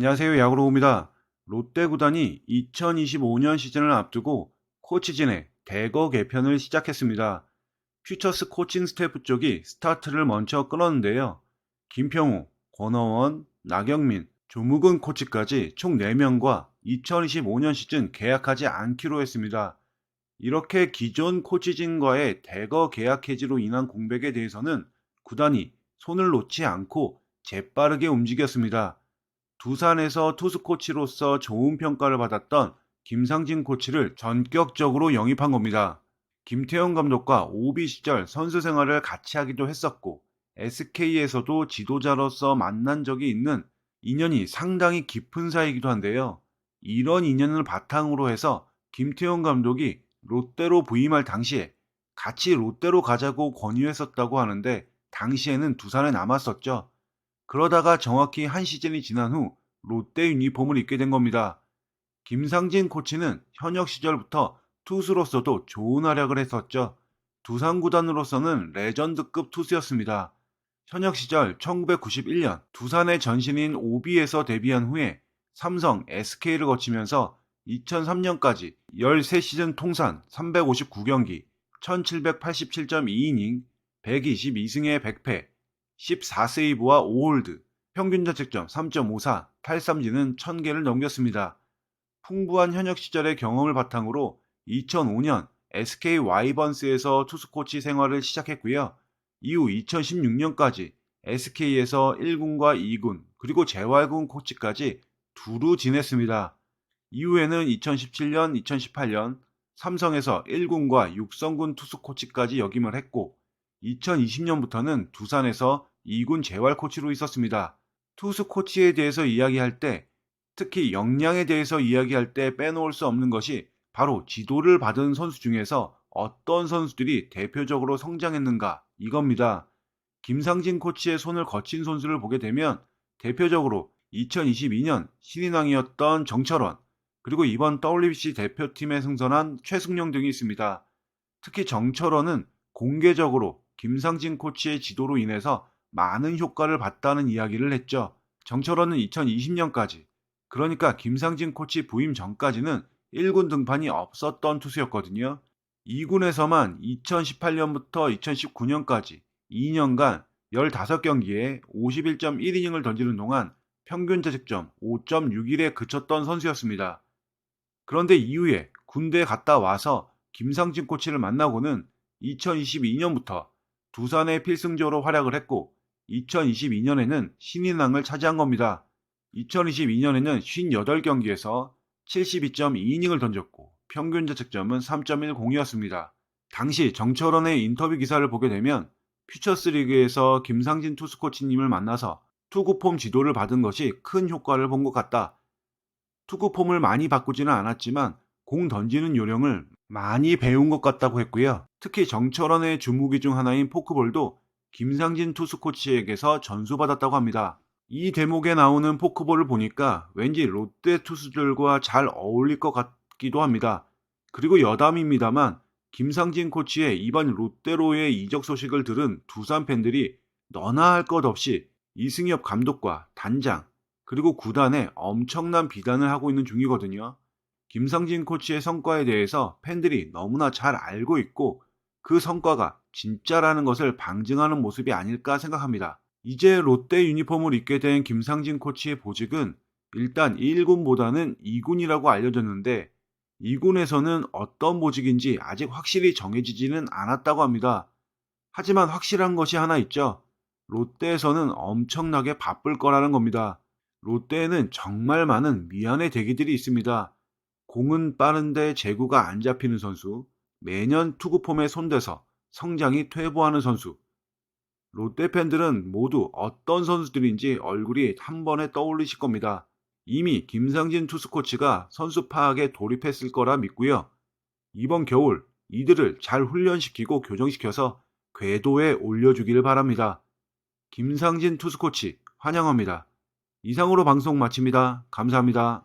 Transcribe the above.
안녕하세요. 야구로우입니다. 롯데 구단이 2025년 시즌을 앞두고 코치진의 대거 개편을 시작했습니다. 퓨처스 코칭 스태프 쪽이 스타트를 먼저 끊었는데요. 김평우, 권어원, 나경민, 조무근 코치까지 총 4명과 2025년 시즌 계약하지 않기로 했습니다. 이렇게 기존 코치진과의 대거 계약 해지로 인한 공백에 대해서는 구단이 손을 놓지 않고 재빠르게 움직였습니다. 두산에서 투수 코치로서 좋은 평가를 받았던 김상진 코치를 전격적으로 영입한 겁니다. 김태형 감독과 OB 시절 선수 생활을 같이 하기도 했었고 SK에서도 지도자로서 만난 적이 있는 인연이 상당히 깊은 사이이기도 한데요. 이런 인연을 바탕으로 해서 김태형 감독이 롯데로 부임할 당시에 같이 롯데로 가자고 권유했었다고 하는데 당시에는 두산에 남았었죠. 그러다가 정확히 한 시즌이 지난 후 롯데 유니폼을 입게 된 겁니다. 김상진 코치는 현역 시절부터 투수로서도 좋은 활약을 했었죠. 두산 구단으로서는 레전드급 투수였습니다. 현역 시절 1991년 두산의 전신인 OB에서 데뷔한 후에 삼성, SK를 거치면서 2003년까지 13시즌 통산 359경기, 1787.2이닝, 122승에 100패, 14세이브와 5홀드, 평균 자책점 3.54, 탈삼진은 1000개를 넘겼습니다. 풍부한 현역 시절의 경험을 바탕으로 2005년 SK 와이번스에서 투수 코치 생활을 시작했고요. 이후 2016년까지 SK에서 1군과 2군 그리고 재활군 코치까지 두루 지냈습니다. 이후에는 2017년, 2018년 삼성에서 1군과 6성군 투수 코치까지 역임을 했고 2020년부터는 두산에서 2군 재활 코치로 있었습니다. 투수 코치에 대해서 이야기할 때 특히 역량에 대해서 이야기할 때 빼놓을 수 없는 것이 바로 지도를 받은 선수 중에서 어떤 선수들이 대표적으로 성장했는가 이겁니다. 김상진 코치의 손을 거친 선수를 보게 되면 대표적으로 2022년 신인왕이었던 정철원 그리고 이번 WBC 대표팀에 승선한 최승용 등이 있습니다. 특히 정철원은 공개적으로 김상진 코치의 지도로 인해서 많은 효과를 봤다는 이야기를 했죠. 정철원은 2020년까지 그러니까 김상진 코치 부임 전까지는 1군 등판이 없었던 투수였거든요. 2군에서만 2018년부터 2019년까지 2년간 15경기에 51.1이닝을 던지는 동안 평균 자책점 5.61에 그쳤던 선수였습니다. 그런데 이후에 군대에 갔다 와서 김상진 코치를 만나고는 2022년부터 두산의 필승조로 활약을 했고 2022년에는 신인왕을 차지한 겁니다. 2022년에는 58경기에서 72.2이닝을 던졌고 평균 자책점은 3.10이었습니다. 당시 정철원의 인터뷰 기사를 보게 되면 퓨처스 리그에서 김상진 투수 코치님을 만나서 투구폼 지도를 받은 것이 큰 효과를 본 것 같다. 투구폼을 많이 바꾸지는 않았지만 공 던지는 요령을 많이 배운 것 같다고 했고요. 특히 정철원의 주무기 중 하나인 포크볼도 김상진 투수 코치에게서 전수받았다고 합니다. 이 대목에 나오는 포크볼을 보니까 왠지 롯데 투수들과 잘 어울릴 것 같기도 합니다. 그리고 여담입니다만 김상진 코치의 이번 롯데로의 이적 소식을 들은 두산 팬들이 너나 할 것 없이 이승엽 감독과 단장 그리고 구단에 엄청난 비난을 하고 있는 중이거든요. 김상진 코치의 성과에 대해서 팬들이 너무나 잘 알고 있고 그 성과가 진짜라는 것을 방증하는 모습이 아닐까 생각합니다. 이제 롯데 유니폼을 입게 된 김상진 코치의 보직은 일단 1군보다는 2군이라고 알려졌는데 2군에서는 어떤 보직인지 아직 확실히 정해지지는 않았다고 합니다. 하지만 확실한 것이 하나 있죠. 롯데에서는 엄청나게 바쁠 거라는 겁니다. 롯데에는 정말 많은 미안의 대기들이 있습니다. 공은 빠른데 제구가 안 잡히는 선수, 매년 투구폼에 손대서 성장이 퇴보하는 선수. 롯데 팬들은 모두 어떤 선수들인지 얼굴이 한 번에 떠올리실 겁니다. 이미 김상진 투수 코치가 선수 파악에 돌입했을 거라 믿고요. 이번 겨울 이들을 잘 훈련시키고 교정시켜서 궤도에 올려주기를 바랍니다. 김상진 투수 코치 환영합니다. 이상으로 방송 마칩니다. 감사합니다.